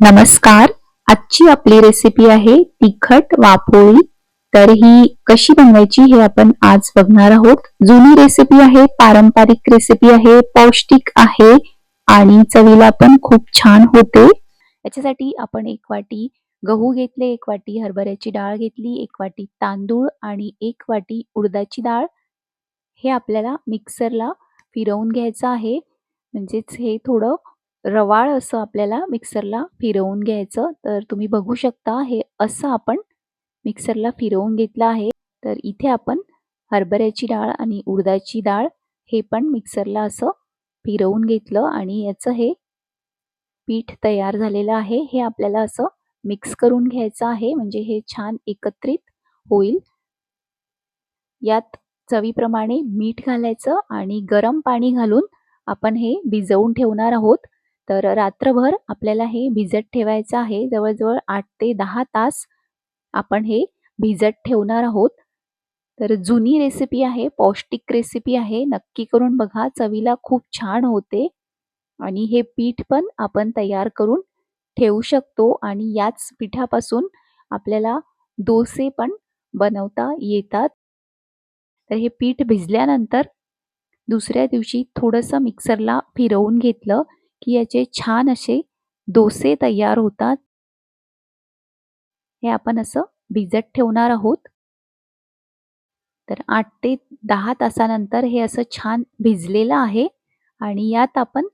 नमस्कार. आजची आपली रेसिपी आहे तिखट वापोळी तर ही कशी बनवायची हे आपण आज बघणार आहोत. जुनी रेसिपी आहे पारंपरिक रेसिपी आहे पौष्टिक आहे आणि चवीला पण खूप छान होते. याच्यासाठी आपण एक वाटी गहू घेतले एक वाटी हरभऱ्याची डाळ घेतली एक वाटी तांदूळ आणि एक वाटी उडदाची डाळ. हे आपल्याला मिक्सरला फिरवून घ्यायचं आहे. म्हणजेच हे थोडं रवाळ असं आपल्याला मिक्सरला फिरवून घ्यायचं. तर तुम्ही बघू शकता हे असं आपण मिक्सरला फिरवून घेतलं आहे. तर इथे आपण हरभऱ्याची डाळ आणि उडदाची डाळ हे पण मिक्सरला असं फिरवून घेतलं आणि याचं हे पीठ तयार झालेलं आहे. हे आपल्याला असं मिक्स करून घ्यायचं आहे. म्हणजे हे छान एकत्रित होईल. यात चवीप्रमाणे मीठ घालायचं आणि गरम पाणी घालून आपण हे भिजवून ठेवणार आहोत. तर रात्रभर आपल्याला हे भिजत ठेवायचं आहे. जवळजवळ आठ ते दहा तास आपण हे भिजत ठेवणार आहोत. तर जुनी रेसिपी आहे पौष्टिक रेसिपी आहे. नक्की करून बघा चवीला खूप छान होते. आणि हे पीठ पण आपण तयार करून ठेवू शकतो आणि याच पिठापासून आपल्याला डोसे पण बनवता येतात. तर हे पीठ भिजल्यानंतर दुसऱ्या दिवशी थोडंसं मिक्सरला फिरवून घेतलं. की याचे छान असे डोसे तयार होतात. हे आपण असं भिजत ठेवणार आहोत. तर आठ ते दहा तासानंतर हे असं छान भिजलेलं आहे आणि यात आपण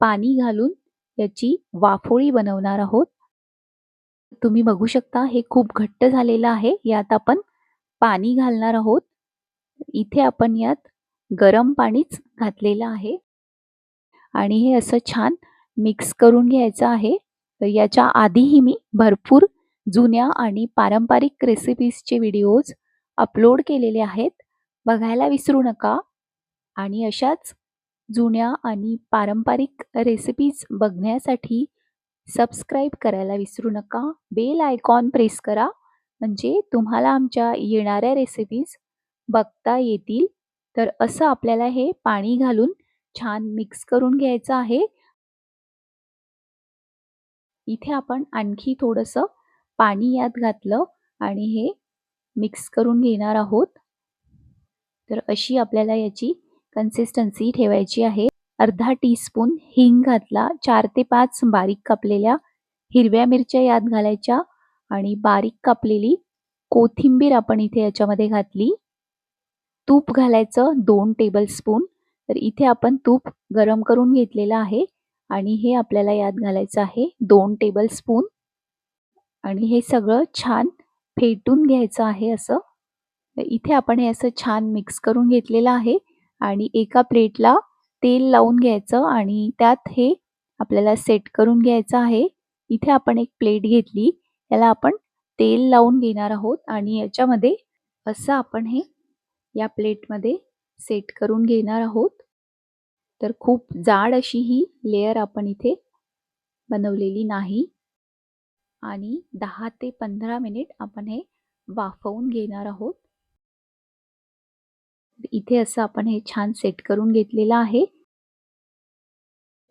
पाणी घालून याची वाफोळी बनवणार आहोत. तुम्ही बघू शकता हे खूप घट्ट झालेलं आहे. यात आपण पाणी घालणार आहोत. इथे आपण यात गरम पाणीच घातलेलं आहे. आणि हे असं छान मिक्स करून घ्यायचं आहे. तर याच्या आधीही मी भरपूर जुन्या आणि पारंपरिक रेसिपीजचे व्हिडिओज अपलोड केलेले आहेत. बघायला विसरू नका. आणि अशाच जुन्या आणि पारंपरिक रेसिपीज बघण्यासाठी सबस्क्राईब करायला विसरू नका. बेल आयकॉन प्रेस करा. म्हणजे तुम्हाला आमच्या येणाऱ्या रेसिपीज बघता येतील. तर असं आपल्याला हे पाणी घालून छान मिक्स करून घ्यायचं आहे. इथे आपण आणखी थोडंसं पाणी यात घातलं आणि हे मिक्स करून घेणार आहोत. तर अशी आपल्याला याची कन्सिस्टन्सी ठेवायची आहे. अर्धा टीस्पून हिंग घातला चार ते पाच बारीक कापलेल्या हिरव्या मिरच्या यात घालायच्या आणि बारीक कापलेली कोथिंबीर आपण इथे याच्यामध्ये घातली. तूप घालायचं दोन टेबल स्पून तर इथे आपण तूप गरम करून घेतलेलं आहे आणि हे आपल्याला यात घालायचं आहे दोन टेबल स्पून आणि हे सगळं छान फेटून घ्यायचं आहे असं. इथे आपण हे असं छान मिक्स करून घेतलेलं आहे आणि एका प्लेटला तेल लावून घ्यायचं आणि त्यात हे आपल्याला सेट करून घ्यायचं आहे. इथे आपण एक प्लेट घेतली याला आपण तेल लावून घेणार आहोत आणि याच्यामध्ये असं आपण हे या प्लेटमध्ये सेट करून घेणार आहोत. तर खूप जाड अशी ही लेयर आपण इथे बनवलेली नाही. आणि दहा ते पंधरा मिनिट आपण हे वाफवून घेणार आहोत. इथे असं आपण हे छान सेट करून घेतलेलं आहे.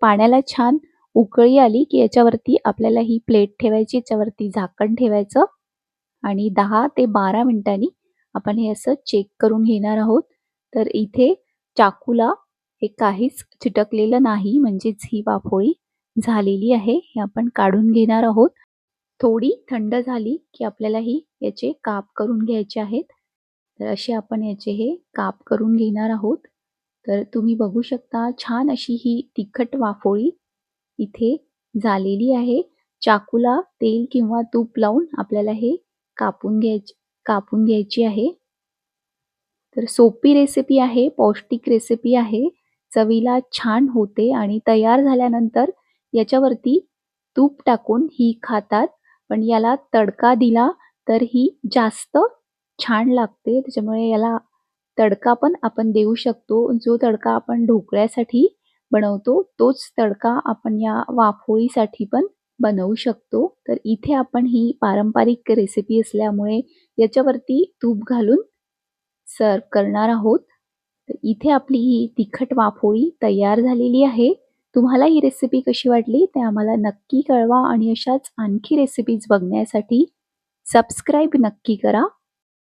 पाण्याला छान उकळी आली की याच्यावरती आपल्याला ही प्लेट ठेवायची याच्यावरती झाकण ठेवायचं. आणि दहा ते बारा मिनिटांनी आपण हे असं चेक करून घेणार आहोत. तर इथे चाकूला हे काहीच चिटकलेलं नाही म्हणजेच ही वाफोळी झालेली आहे हे आपण काढून घेणार आहोत. थोडी थंड झाली की आपल्याला ही याचे काप करून घ्यायचे आहेत. तर असे आपण याचे हे काप करून घेणार आहोत. तर तुम्ही बघू शकता छान अशी ही तिखट वाफोळी इथे झालेली आहे. चाकूला तेल किंवा तूप लावून आपल्याला हे कापून घ्यायचे कापून घ्यायची आहे. तर सोपी रेसिपी आहे पौष्टिक रेसिपी आहे. चवीला छान होते आणि तयार झाल्यानंतर याच्यावरती तूप टाकून ही खातात. पण याला तडका दिला तर ही जास्त छान लागते. त्याच्यामुळे याला तडका पण आपण देऊ शकतो. जो तडका आपण ढोकळ्यासाठी बनवतो तोच तडका आपण या वाफोळीसाठी पण बनवू शकतो. तर इथे आपण ही पारंपरिक रेसिपी असल्यामुळे याच्यावरती तूप घालून सर्व करणार आहोत. तर इथे आपली ही तिखट वाफोळी तयार झालेली आहे. तुम्हाला ही रेसिपी कशी वाटली ते आम्हाला नक्की कळवा आणि अशाच आणखी रेसिपीज बघण्यासाठी सबस्क्राईब नक्की करा.